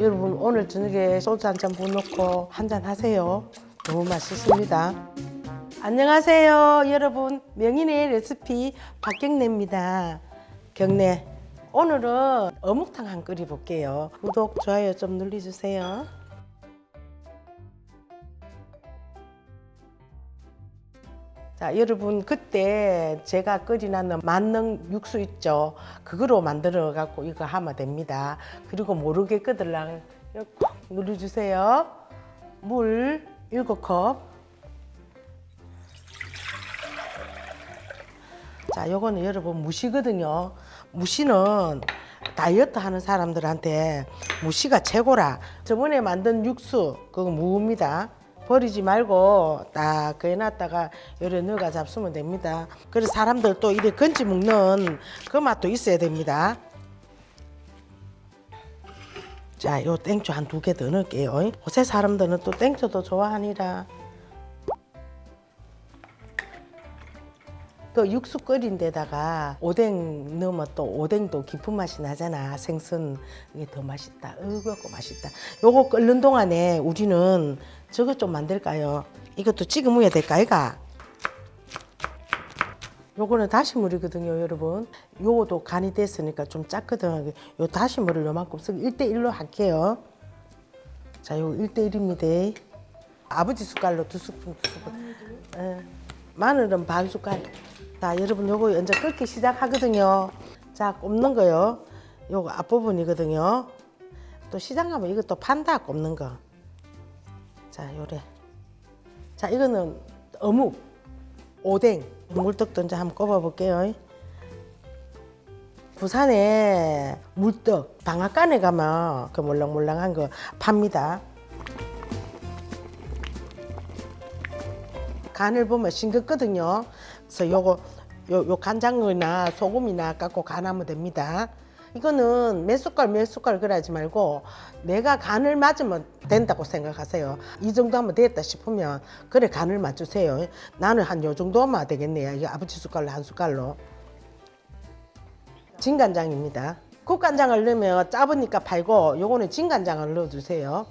여러분 오늘 저녁에 소주 한 잔 부어놓고 한 잔 하세요. 너무 맛있습니다. 안녕하세요, 여러분. 명인의 레시피 박경래입니다. 경래. 오늘은 어묵탕 한 끓여 볼게요. 구독, 좋아요 좀 눌러주세요. 자, 여러분 그때 제가 끓여놨는 만능 육수 있죠? 그거로 만들어 갖고 이거 하면 됩니다. 그리고 모르게 끓으려면 꼭 눌러주세요. 물 7컵. 자, 요거는 여러분 무시거든요. 무시는 다이어트 하는 사람들한테 무시가 최고라. 저번에 만든 육수 그거 무입니다. 버리지 말고 딱 그해놨다가 요래 넣어가 잡수면 됩니다. 그래서 사람들 또 이래 건지 먹는 그 맛도 있어야 됩니다. 자, 요 땡초 한 두 개 더 넣을게요. 요새 사람들은 또 땡초도 좋아하니라. 그 육수 끓인 데다가 오뎅 넣으면 또 오뎅도 깊은 맛이 나잖아. 생선 이게 더 맛있다. 으고 맛있다. 요거 끓는 동안에 우리는 저거 좀 만들까요? 이것도 찍어 먹어야 될까 이가? 요거는 다시물이거든요, 여러분. 요거도 간이 됐으니까 좀 작거든. 요 다시물을 요만큼 쓰고 1대1로 할게요. 자, 요거 1대1입니다. 아버지 숟갈로 두 스푼, 두 스푼. 예. 마늘은 반 숟갈. 자, 여러분 요거 이제 끓기 시작하거든요. 자, 꼽는 거요. 요거 앞부분이거든요. 또 시장 가면 이것도 판다, 꼽는 거. 자, 요래. 자, 이거는 어묵, 오뎅, 물떡도 이제 한번 꼽아 볼게요. 부산에 물떡, 방앗간에 가면 그 몰랑몰랑한 거 팝니다. 간을 보면 싱겁거든요. 그래서 요거 요, 요 간장이나 소금이나 갖고 간하면 됩니다. 이거는 몇 숟갈 몇 숟갈 그러지 말고 내가 간을 맞으면 된다고 생각하세요. 이 정도 하면 됐다 싶으면 그래 간을 맞추세요. 나는 한 요 정도 하면 되겠네요. 이 아버지 숟갈로 한 숟갈로. 진간장입니다. 국간장을 넣으면 짜으니까 팔고 요거는 진간장을 넣어주세요.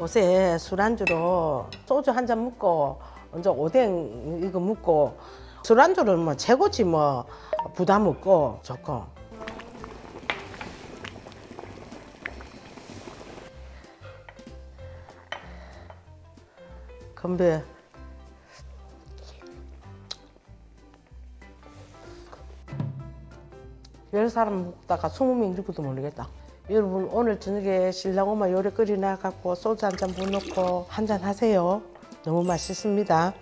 옷에 술안주로 소주 한잔 먹고 이제 오뎅 이거 먹고 술안주는 뭐 최고지 뭐 부담 없고 좋고 건배 열 사람 먹다가 스무 명 죽어도 모르겠다. 여러분 오늘 저녁에 신랑 엄마 요리 끓여 놔갖고 소주 한 잔 부어놓고 한 잔 하세요. 너무 맛있습니다.